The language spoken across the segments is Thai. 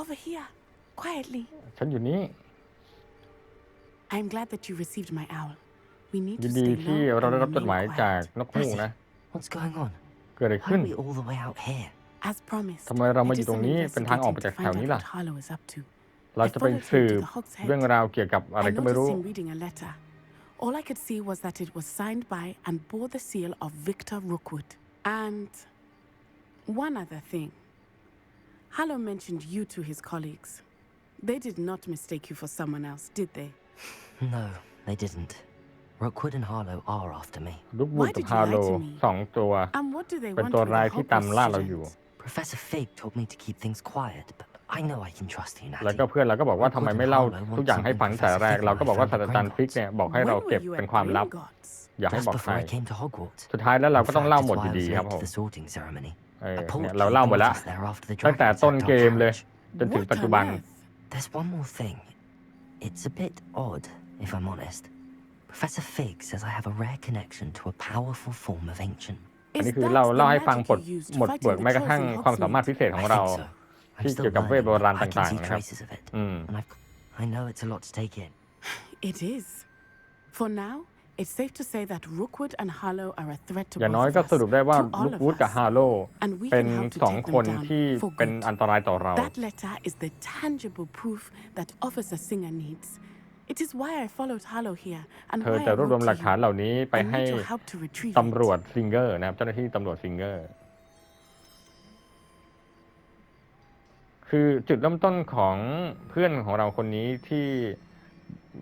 over here, quietly. ฉันอยู่นี่ I am glad that you received my owl. We need ยิ to นดี stay ที่ low เราได้ and รับจดหมาย remain จาก quiet. นกฮูก Natty, นะ what's going on? เกิดอะไร Why ขึ้น are we all the way out here? As promised, ทำไมเรามา I อยู่ did ตรง some นี้เป็นทางออก investigating มาจาก to แถว find นี้ out ล่ะ what Harlow is up to. เราจะไปสืบ the Hog's Head. เรื่องราวเกี่ยวกับอะไร I ก็ไม่ noticed รู้ him reading a letter. All I could see was that it was signed by and bore the seal of Victor Rookwood. And one other thing. Harlow mentioned you to his colleagues. They did not mistake you for someone else, did they? No, they didn't. Rookwood and Harlow are after me. ลูกบูด Why กับ did you ฮาโล lie to me? สองตัว And what do they เป็น want ตัว with ร้าย a ที่ตาม hopeless ล่าเราอยู่ student? Professor Fig told me to keep things quiet, but I know I can trust you, แล้ว Natty. ก็เพื่อนเราก็บอกว่าทำไมไม่เล่าทุกอย่างให้ฟังแต่แรก เราก็บอกว่าศาสตราจารย์ฟิกเนี่ยบอกให้เรา When were เก็บ you เป็น at ความลับ Gringotts? อย่าให้ Just บอกใคร before I came to Hogwarts. สุดท้ายแล้วเรา In ก็ต้อง fact, เล่า it's หมดอ why I ยู่ was ดีครับ late ผ to ม the sorting ceremony. เออ A เนี่ย portkey เราเล่าหมดแล้ว was there after the ตั้งแต่ dragon ต้น sacked เก our มเลย carriage. จนถึง What ปัจจุ on บัน earth? There's one more thing. It's a bit odd, if I'm honest. Professor Fig says I have a rare connection to a powerful form of ancient. อัน Is นี้คือ that เรา the เล่าให้ฟัง magic ปลด you used หมด fighting เปลือก the แม้กระทั่ง trolls in ความสามารถ Hogsmeade? พิเศษของ I เรา think so. I'm ที่ still เกี่ยวกับเวท learning, โบราณ but I ต่าง can see ๆนะครับ traces of it. อืม And I've, I know it's a lot to take in. It is. For now, it's safe to say that Rookwood and Harlow are a threat to อย่าง both น้อย of ก็ us, สรุปได้ว่า to ลู all ก of วูดกับ us. ฮาโล And we เป็น can help to สอง take คน them down ที่ for เป็น good. อันตรายต่อเรา That letter is the tangible proof that Officer Singer needs. It is why I followed Harlow here and เธอ why I จะรวบรวม wrote หลัก to ฐาน you. เหล่านี้ไป I ให้ need your help to retrieve ตำรวจ it. ซิงเกอร์นะครับเจ้าหน้าที่ตำรวจซิงเกอร์ คือจุดเริ่มต้นของเพื่อนของเราคนนี้ที่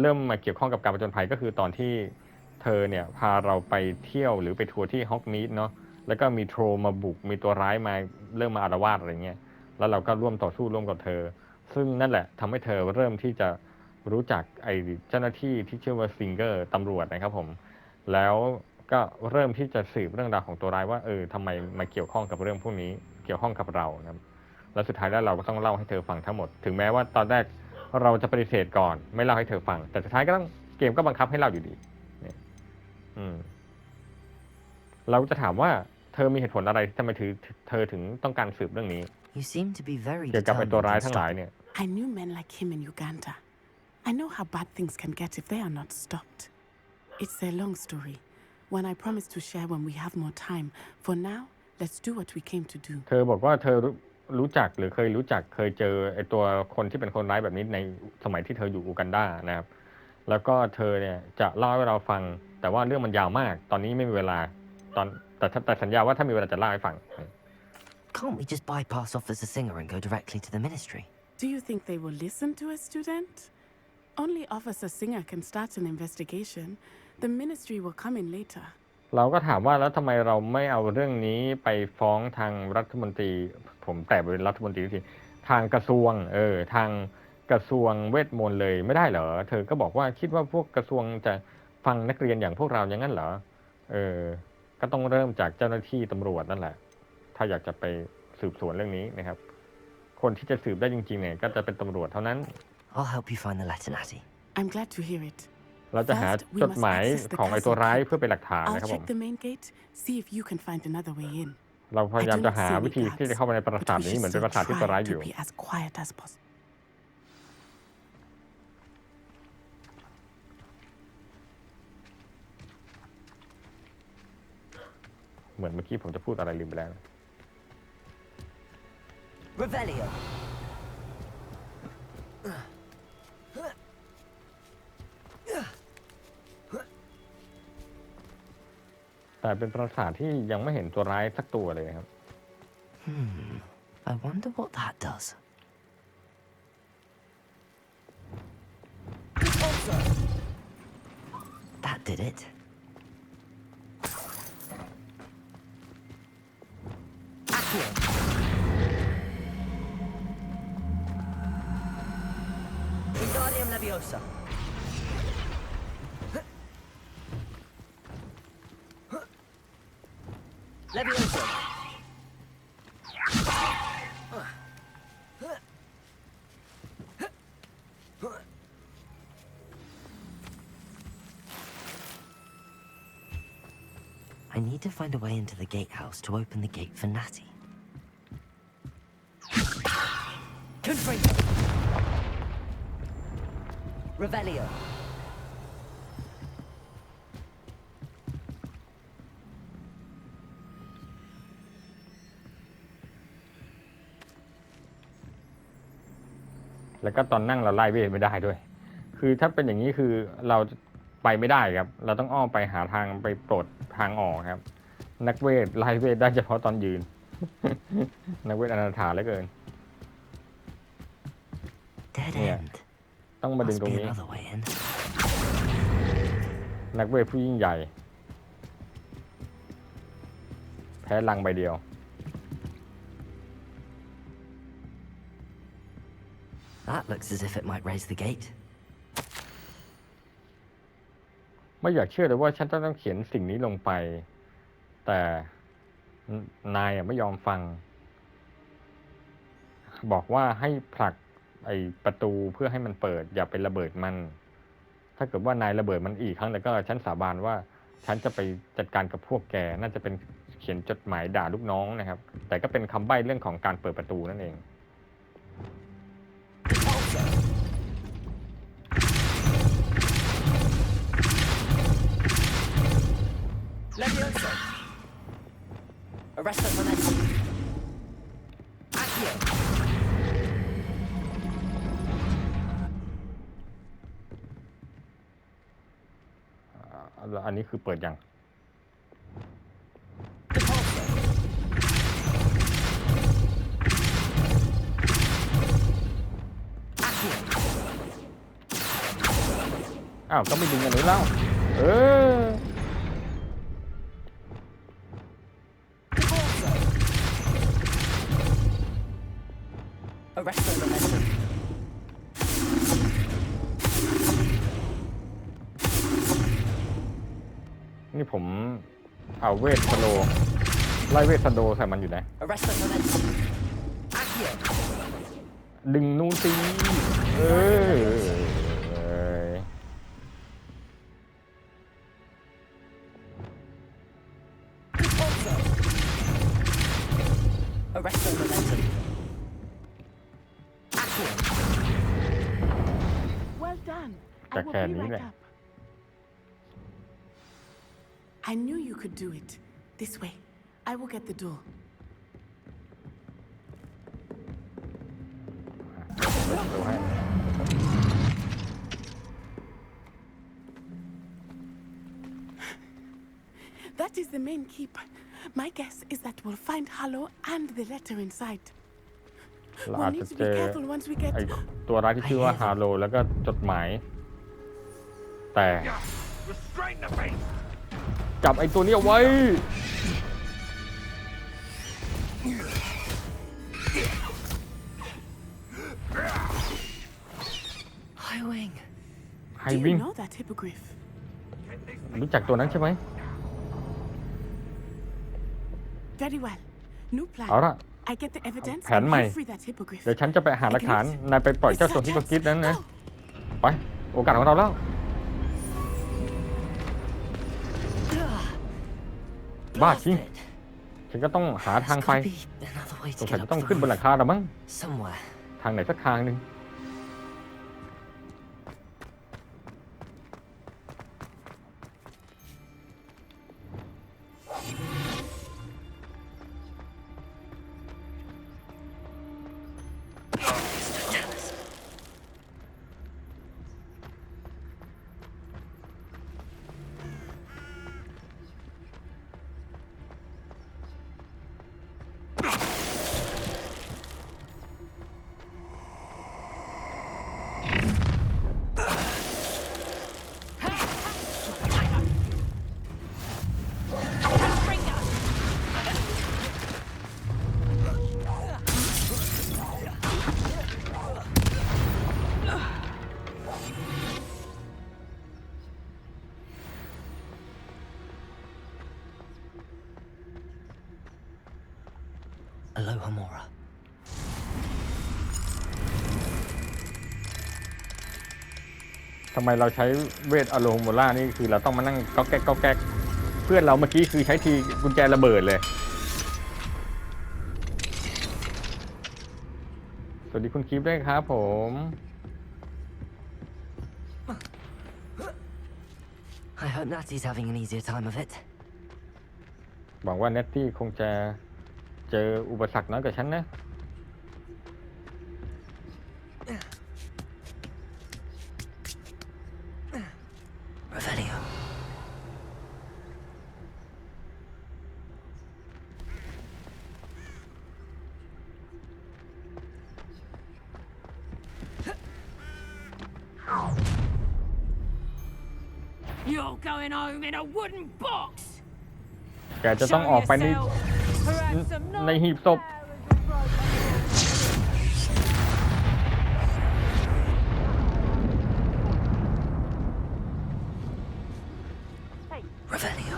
เริ่มมาเกี่ยวข้องกับการประจนภัยก็คือตอนที่เธอเนี่ยพาเราไปเที่ยวหรือไปทัวร์ที่ฮอกมีดเนาะแล้วก็มีโทรมาบุกมีตัวร้ายมาเริ่มมาอารวาสอะไรเงี้ยแล้วเราก็ร่วมต่อสู้ร่วมกับเธอ ซึ่งนั่นแหละทำให้เธอเริ่มที่จะรู้จักไอ้เจ้าหน้าที่ที่ชื่อว่าซิงเกอร์ตำรวจนะครับผม แล้วก็เริ่มที่จะสืบเรื่องราวของตัวร้ายว่าเออทำไมมาเกี่ยวข้องกับเรื่องพวกนี้เกี่ยวข้องกับเรานะครับแล้วสุดท้ายแล้วเราก็ต้องเล่าให้เธอฟังทั้งหมด ถึงแม้ว่าตอนแรกเราจะปฏิเสธก่อน ไม่เล่าให้เธอฟัง แต่สุดท้ายก็ต้องเกมก็บังคับให้เล่าอยู่ดี เนี่ยอืมเราจะถามว่าเธอมีเหตุผลอะไรที่ทำไมถือเธอถึงต้องการสืบเรื่องนี้ You seem to be very เกี่ยวกับไอ้ determined ตัวร้าย in ทั้งหลาย stopping. เนี่ย I knew men like him in Uganda. I know how bad things can get if they are not stopped. It's a long story. When I promise to share when we have more time. For now, let's do what we came to do. เธอบอกว่าเธอรู้รู้จักหรือเคยรู้จักเคยเจอไอ้ตัวคนที่เป็นคนร้ายแบบนี้ในสมัยที่เธออยู่อูกันดานะครับ แล้วก็เธอเนี่ยจะเล่าให้เราฟัง แต่ว่าเรื่องมันยาวมาก ตอนนี้ไม่มีเวลา ตอนแต่แต่สัญญาว่าถ้ามีเวลาจะเล่าให้ฟัง Can't we just bypass Officer Singer and go directly to the ministry? Do you think they will listen to a student? Only Officer Singer can start an investigation. The ministry will come in later. เราก็ถามว่าแล้วทำไมเราไม่เอาเรื่องนี้ไปฟ้องทางรัฐมนตรี ผมแต่เป็นรัฐมนตรีทีทางกระทรวง เออ ทางกระทรวงเวทมนต์เลยไม่ได้เหรอ เธอก็บอกว่าคิดว่าพวกกระทรวงจะ ฟังนักเรียนอย่างพวกเราอย่างนั้นเหรอ เออ ก็ต้องเริ่มจากเจ้าหน้าที่ตำรวจนั่นแหละ ถ้าอยากจะไปสืบสวนเรื่องนี้นะครับ คนที่จะสืบได้จริงๆเนี่ยก็จะเป็นตำรวจเท่านั้น I'll help you find the letter, Natty. I'm glad to hear it. เราจะหา First, we จด must หมาย access the ของไอ้ตัว castle ร้าย keep. เพื่อเป็นหลักฐาน I'll นะครับผม check the main gate, see if you can find another way in. เราพยายามจะหา I do not see วิธี any ที่จะ guards, เข้าไปในปรา but สาท we นี้ should เหมือนเป็น still ปราสาทที่ตัวร้าย try อยู่ to be as quiet as possible. เหมือนเมื่อกี้ผมจะพูดอะไรลืมไปแล้ว Revelio. แต่เป็นปราสาทที่ยังไม่เห็นตัวร้ายสักตัวเลยครับ I wonder what that does. That did it. Leviosa. Leviosa. I need to find a way into the gatehouse to open the gate for Natty. Revelio. แล้วก็ตอนนั่งเราไล่เวทไม่ได้ด้วย คือถ้าเป็นอย่างนี้คือเราไปไม่ได้ครับ เราต้องอ้อมไปหาทางไปปลดทางออกครับ นักเวทไล่เวทได้เฉพาะตอนยืน นักเวทอนาถาเหลือเกิน ต้องมาดึง Must ตรง be นี้ another way in. นักเวทผู้ยิ่งใหญ่ แพ้ลังใบเดียว That looks as if it might raise the gate. ไม่อยากเชื่อเลยว่าฉันต้องเขียนสิ่งนี้ลงไป แต่นนายอะไม่ยอมฟัง บอกว่าให้ผลัก ไอประตูเพื่อให้มันเปิด อย่าไประเบิดมัน ถ้าเกิดว่านายระเบิดมันอีกครั้งแล้วก็ฉันสาบานว่าฉันจะไปจัดการกับพวกแก น่าจะเป็นเขียนจดหมายด่าลูกน้องนะครับ แต่ก็เป็นคำใบ้เรื่องของการเปิดประตูนั่นเอง Leviosa. Arresto momentum. Accio. อันนี้คือเปิดยังอ้าวก็ไม่ดึงกันนี้แล้วเออ นี่ผมเอาเวทสโลไล่เวทสโลใส่มันอยู่นะ ดึงนู่นสิเออแต่แค่นี้แหละ I knew you could do it. This way. I will get the door. ดูให้ That is the main keep. My guess is that we'll find Hallow and the letter inside. เรา We'll อาจ need จะ to เจ be อ careful once we get. ไอตัวร้ายที่ชื่อว่าฮาโลแล้วก็จดหมาย แต่ Restrain the beast! จับไอตัวนี้เอาไว้ Highwing. ไฮ Do วิ่ง you know that hippogriff? รู้จักตัวนั้นใช่ไหม Very well. New plan. เอาละ I get the evidence Phản and mày. you free that hippogriff. เดี๋ยวฉันจะไปหาหลักฐานนายไปปล่อยเจ้าตัวที่ก็คิดนั้นนะ Go. ไป โอกาสของเราแล้ว บ้าจริง Blasted. ฉันก็ต้องหาทาง There's ไป gotta be another way สง to สัย get จะ up ต้อง the ขึ้นบนห roof. ลังคาแล้วมั้ง Somewhere. ทางไหนสักทางหนึ่ง ทำไมเราใช้เวทอโลโมล่านี่คือเราต้องมานั่งก๊อกแก๊กก๊อกแก๊กเพื่อนเราเมื่อกี้คือใช้ทีกุญแจระเบิดเลย สวัสดีคุณคลิปด้วยครับผมหวังว่าเนตตี้คงจะเจออุปสรรคน้อยกว่าฉันนะ แกจะต้องออกไปใน yourself. Perhaps some ในหีบศพ Revelio.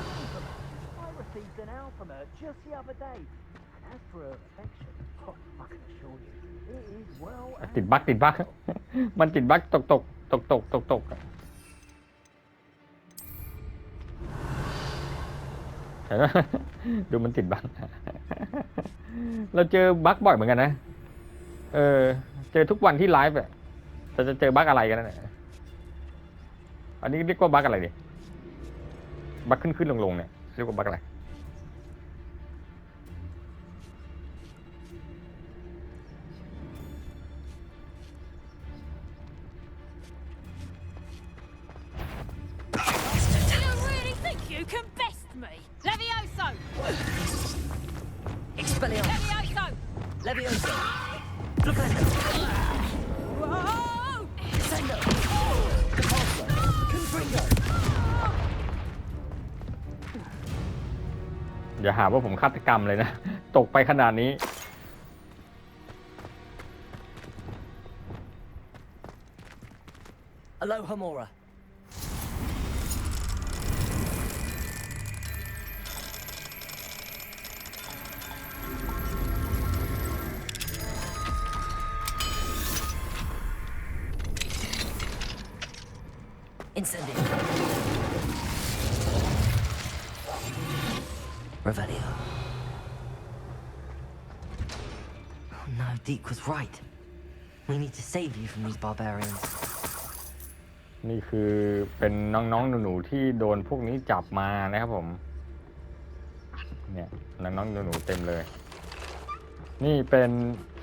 I received an owl from her just the other day. And as for her affection, oh, I can assure you, it is well ติดบั๊กติดบั๊กมันติดบั๊กตกตกตกตกตกตกอะ แต่ก็ดูมันติดบั๊กเราเจอบั๊กบ่อยเหมือนกันนะ เออ เจอทุกวันที่ไลฟ์อะแต่จะเจอบั๊กอะไรกันนะอันนี้เรียกว่าบั๊กอะไรดิบั๊กขึ้นขึ้นลงลงเนี่ยเรียกว่าบั๊กอะไร อย่าหาว่าผมฆาตกรรมเลยนะ ตกไปขนาดนี้ Aloha Mora. No, Deke was right. We need to save you from these barbarians. นี่คือเป็นน้องๆหนูๆที่โดนพวกนี้จับมานะครับผม เนี่ยน้องๆหนูๆเต็มเลย นี่เป็น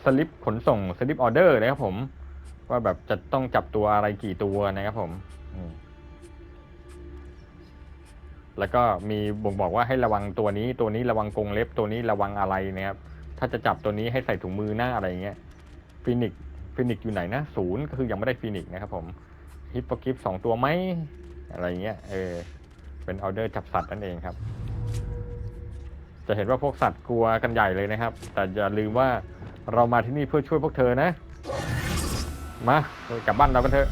สลิปขนส่งสลิปออเดอร์นะครับผม ว่าแบบจะต้องจับตัวอะไรกี่ตัวนะครับผมแล้วก็มีบ่งบอกว่าให้ระวังตัวนี้ตัวนี้ระวังกรงเล็บตัวนี้ระวังอะไรนะครับ ถ้าจะจับตัวนี้ให้ใส่ถุงมือหน้าอะไรอย่างเงี้ยฟินิกฟินิกอยู่ไหนนะศูนย์ก็คือยังไม่ได้ฟินิกนะครับผมฮิปโปกิฟสองตัวไหมอะไรเงี้ยเออเป็นออเดอร์จับสัตว์นั่นเองครับ จะเห็นว่าพวกสัตว์กลัวกันใหญ่เลยนะครับ แต่อย่าลืมว่าเรามาที่นี่เพื่อช่วยพวกเธอนะ มากลับบ้านเรากันเถอะ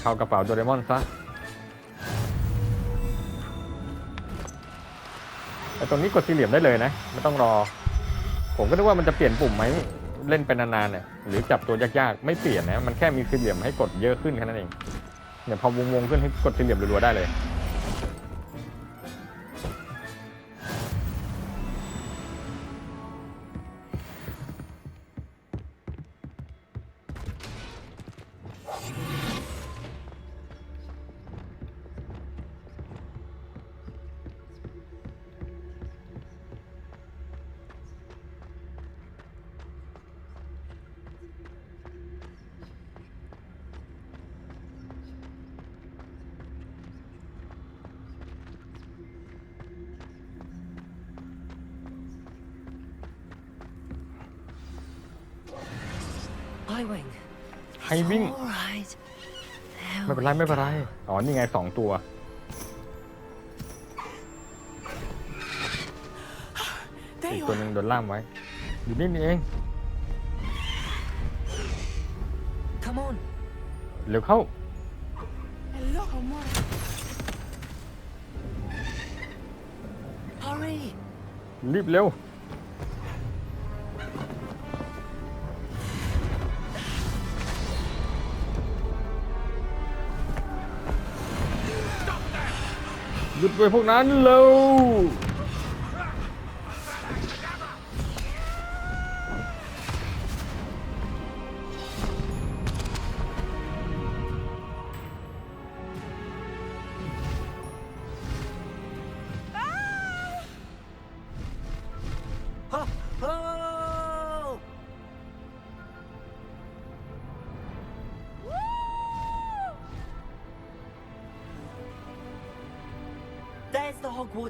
เข้ากระเป๋าโดเรมอนซะ ตรงนี้กดสี่เหลี่ยมได้เลยนะไม่ต้องรอ ผมก็นึกว่ามันจะเปลี่ยนปุ่มไหมเล่นไปนนานๆเนี่ยหรือจับตัวยากๆไม่เปลี่ยนนะมันแค่มีสี่เหลี่ยมให้กดเยอะขึ้นแค่นั้นเองเนี่ยพอวงๆขึ้นให้กดสี่เหลี่ยมรัวๆได้เลย Highwing. ให้วิ่ง All right. ไม่เป็นไรไม่เป็นไร อ๋อ นี่ไงสองตัว There อีก you ตัว are. หนึ่งโดนล่ามไว้ อยู่นี่นี่เอง Come on. เร็วเข้า Hello, Mora. Hurry. รีบเร็ว หยุดด้วยพวกนั้นเร็ว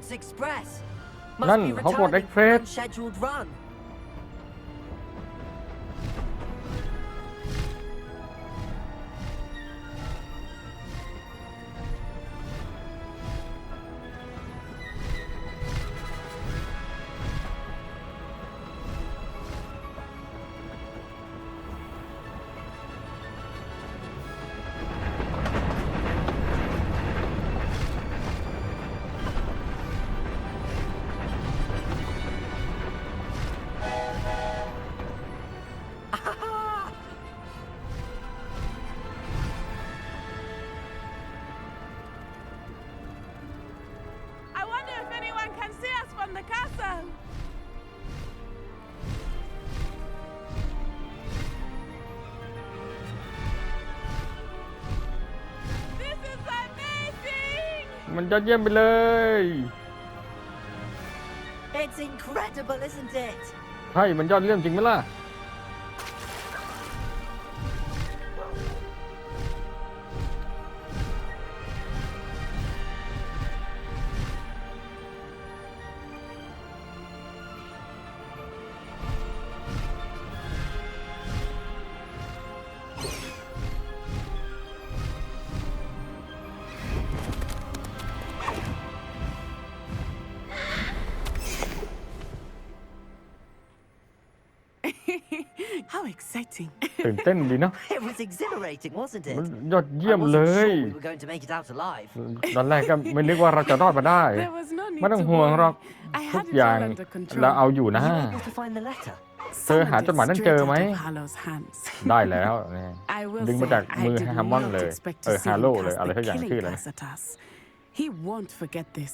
Hogwarts Express. Must None, be Hogwarts returning from Express. an unscheduled run. ยอดเยี่ยมไปเลย It's incredible, isn't it? ใช่มันยอดเยี่ยมจริงไหมล่ะ exciting! ตื่นเต้นดีเนาะ It was exhilarating, wasn't มัน it? ยอดเยี่ย I มเล wasn't ย sure we were going to make it out alive. ตอนแรกก็ไม่นึกว่าเราจะรอดมาได้ There was no need ไม่ต้อง to ห่วงหรอก worry. I ทุก had it อย่าง all under control. เราเอาอยู่นะ Were you able to find the letter? เธอหาจดหมายนั้น Summoned เจ it อไหม straight out of Harlow's hands. ได้แล้วเนี่ย I will ดึงมา say, จาก I มือ did แฮมมอน not เลย expect เอ to อ see ฮา him โลเลย cast อะไร the ทุกอย่าง killing ชื่ออะไร curse at us. He won't forget this.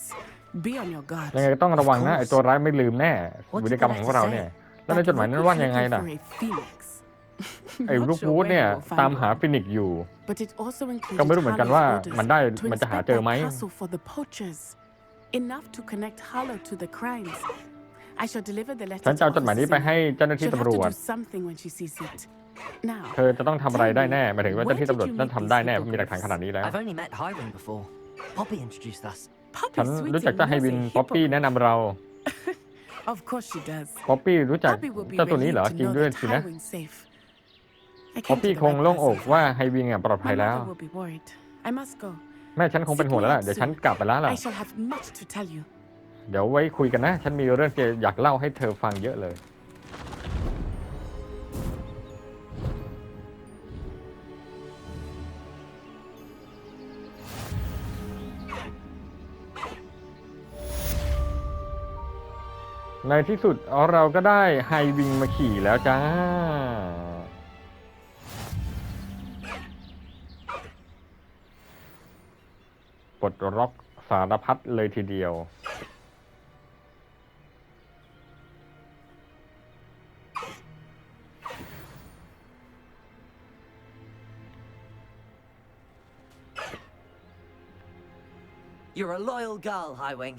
Be on your guard. ยังไงก็ต้องระวังนะ Of ไอ course. ตัวร้ายไม่ลืมแน่ What วิ did ธีกรรม the ของ letter เรา say? เนี่ย แล้วในจดหมายนั้นว่ายังไงล่ะ For a phoenix. ไอ้ Not ลูก sure วูด where เนี่ย he will find ตามหา one. ฟินิกซ์อยู่ But it also included ก็ไม่รู้เหมือนกันว่า Harlow's orders มันได้ to มันจะหา inspect เจอ that ไหม castle for the poachers. Enough to connect Harlow to the crimes. I shall deliver the letter ฉันจะเอา to จดหมายนี้ไป Officer ให้เจ้าหน้าที่ She'll have ตำร to วจ do something when she sees it. Now, เธอจะต้องทำอะไรได้แน่หมายถึงว่าเจ้าหน้าที่ตำรวจต้องทำได้แน่เพราะมีหลักฐานขนาดนี้แล้ว I've only met Highwing before. Poppy introduced us. ฉัน Poppy รู้จัก Sweeting เจ้าไฮ was วิน a ป๊อปปี้ hypocrite. แนะนำเรา Of course she does. ป๊อปปี้รู้จัก Poppy will be เจ้าตัวนี้เหรอ relieved จริง to ด้วย know สิ that นะ Highwing's safe. I ป๊อป came ปี้ to the คง right โล่งอก person. ว่าไฮวิงอะปลอดภัย My แล้ว mother will be worried. I must go. แม่ฉันคงเป็นห่วงแล้วล่ะเดี๋ยวฉันกลับไปแล้วล่ะ I shall have much to tell you. เดี๋ยวไว้คุยกันนะ ฉันมีเรื่องที่อยากเล่าให้เธอฟังเยอะเลย ในที่สุดเราก็ได้ไฮวิงมาขี่แล้วจ้า ปลดล็อกสารพัดเลยทีเดียว You're a loyal girl, Highwing.